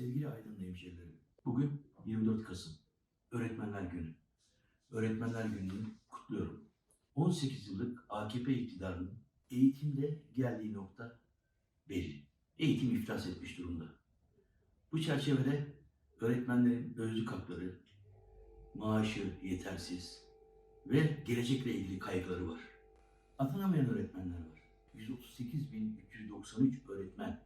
Sevgili Aydınlı hemşehrilerim, bugün 24 Kasım, Öğretmenler Günü. Öğretmenler Günü'nü kutluyorum. 18 yıllık AKP iktidarının eğitimde geldiği nokta belli. Eğitim iflas etmiş durumda. Bu çerçevede öğretmenlerin özlük hakları, maaşı yetersiz ve gelecekle ilgili kaygıları var. Atanamayan öğretmenler var. 138.393 öğretmen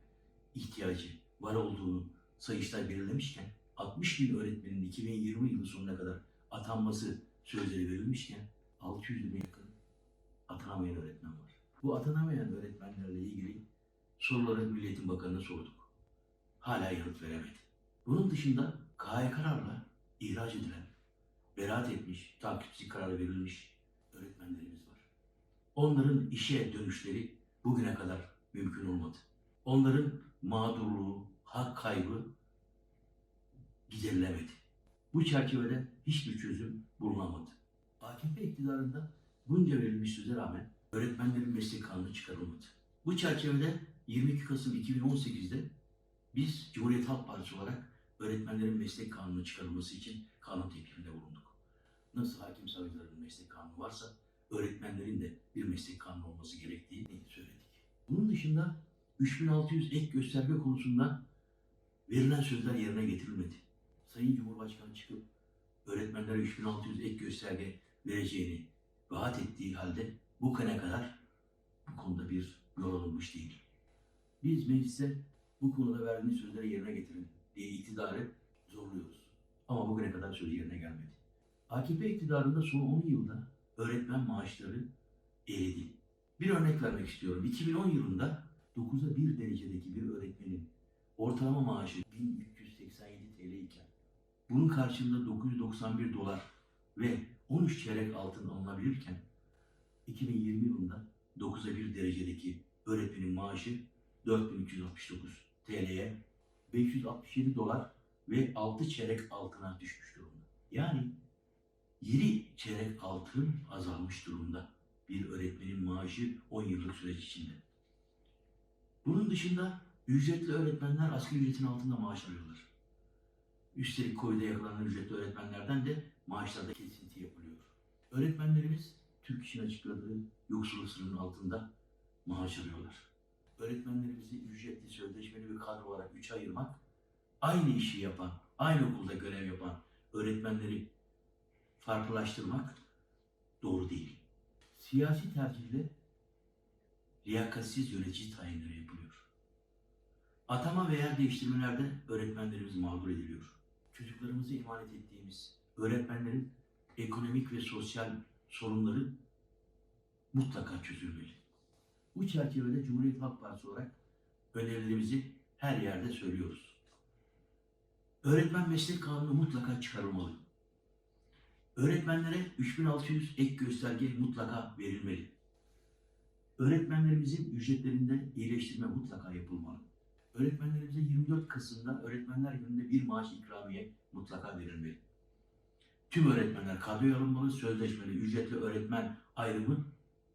ihtiyacı var olduğunu Sayıştay belirlemişken 60 bin öğretmenin 2020 yılı sonuna kadar atanması sözleri verilmişken 600 bin yakın atanamayan öğretmen var. Bu atanamayan öğretmenlerle ilgili soruları Milli Eğitim Bakanı'na sorduk. Hala yanıt veremedi. Bunun dışında KHK kararla ihraç edilen, beraat etmiş, takipçi kararı verilmiş öğretmenlerimiz var. Onların işe dönüşleri bugüne kadar mümkün olmadı. Onların mağdurluğu, hak kaybı giderilemedi. Bu çerçevede hiçbir çözüm bulunamadı. AKP iktidarında bunca verilmiş söze rağmen öğretmenlerin meslek kanunu çıkarılmadı. Bu çerçevede 22 Kasım 2018'de biz Cumhuriyet Halk Partisi olarak öğretmenlerin meslek kanunu çıkarılması için kanun teklifinde bulunduk. Nasıl hakim savcıların meslek kanunu varsa öğretmenlerin de bir meslek kanunu olması gerektiğini söyledik. Bunun dışında 3600 ek gösterge konusunda verilen sözler yerine getirilmedi. Sayın Cumhurbaşkanı çıkıp öğretmenlere 3600 ek gösterge vereceğini vaat ettiği halde bu kane kadar bu konuda bir yol alınmış değil. Biz meclise bu konuda verdiğiniz sözleri yerine getirin diye iktidarı zorluyoruz. Ama bugüne kadar söz yerine gelmedi. AKP iktidarında son 10 yılda öğretmen maaşları eridi. Bir örnek vermek istiyorum. 2010 yılında 9'a 1 derecedeki bir öğretmenin ortalama maaşı 1387 TL iken bunun karşılığında 991 dolar ve 13 çeyrek altın alınabilirken 2020 yılında 9'a 1 derecedeki öğretmenin maaşı 4369 TL'ye 567 dolar ve 6 çeyrek altına düşmüş durumda. Yani 7 çeyrek altın azalmış durumda bir öğretmenin maaşı 10 yıllık süreç içinde. Bunun dışında ücretli öğretmenler asgari ücretin altında maaş alıyorlar. Üstelik Covid'e yakalanan ücretli öğretmenlerden de maaşlarda kesinti yapılıyor. Öğretmenlerimiz Türk İş'in açıkladığı yoksulluk sınırının altında maaş alıyorlar. Öğretmenlerimizi ücretli, sözleşmeli bir kadro olarak üçe ayırmak, aynı işi yapan, aynı okulda görev yapan öğretmenleri farklılaştırmak doğru değil. Siyasi tercihle liyakatsiz yönetici tayinleri yapılıyor. Atama ve yer değiştirmelerde öğretmenlerimiz mağdur ediliyor. Çocuklarımızı emanet ettiğimiz öğretmenlerin ekonomik ve sosyal sorunları mutlaka çözülmeli. Bu çerçevede Cumhuriyet Halk Partisi olarak önerilerimizi her yerde söylüyoruz. Öğretmen meslek kanunu mutlaka çıkarılmalı. Öğretmenlere 3600 ek gösterge mutlaka verilmeli. Öğretmenlerimizin ücretlerinde iyileştirme mutlaka yapılmalı. Öğretmenlerimize 24 Kasım'da Öğretmenler Günü'nde bir maaş ikramiye mutlaka verilmeli. Tüm öğretmenler kadroya alınmalı, sözleşmeli, ücretli öğretmen ayrımı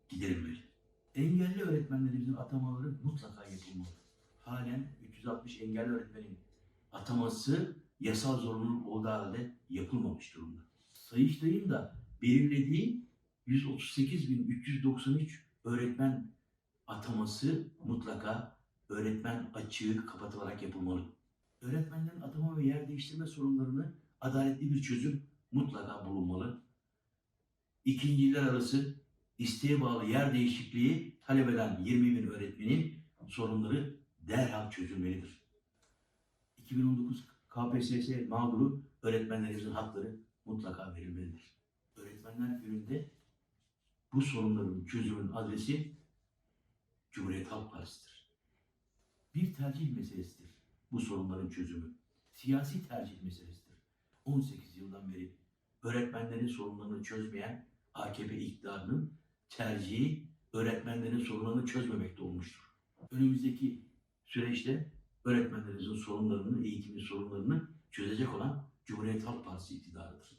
giderilmeli. Engelli öğretmenlerimizin atamaları mutlaka yapılmalı. Halen 360 engelli öğretmenin ataması yasal zorunluluk olduğu halde yapılmamış durumda. Sayıştay'ın da belirlediği 138.393 öğretmen ataması mutlaka öğretmen açığı kapatılarak yapılmalı. Öğretmenlerin atama ve yer değiştirme sorunlarını adaletli bir çözüm mutlaka bulunmalı. İkinci yıllar arası isteğe bağlı yer değişikliği talep eden 20 bin öğretmenin sorunları derhal çözülmelidir. 2019 KPSS mağduru öğretmenlerimizin hakları mutlaka verilmelidir. Öğretmenler gününde bu sorunların çözümünün adresi Cumhuriyet Halk Partisi'dir. Bir tercih meselesidir bu sorunların çözümü. Siyasi tercih meselesidir. 18 yıldan beri öğretmenlerin sorunlarını çözmeyen AKP iktidarının tercihi öğretmenlerin sorunlarını çözmemekte olmuştur. Önümüzdeki süreçte öğretmenlerimizin sorunlarını, eğitimin sorunlarını çözecek olan Cumhuriyet Halk Partisi iktidarıdır.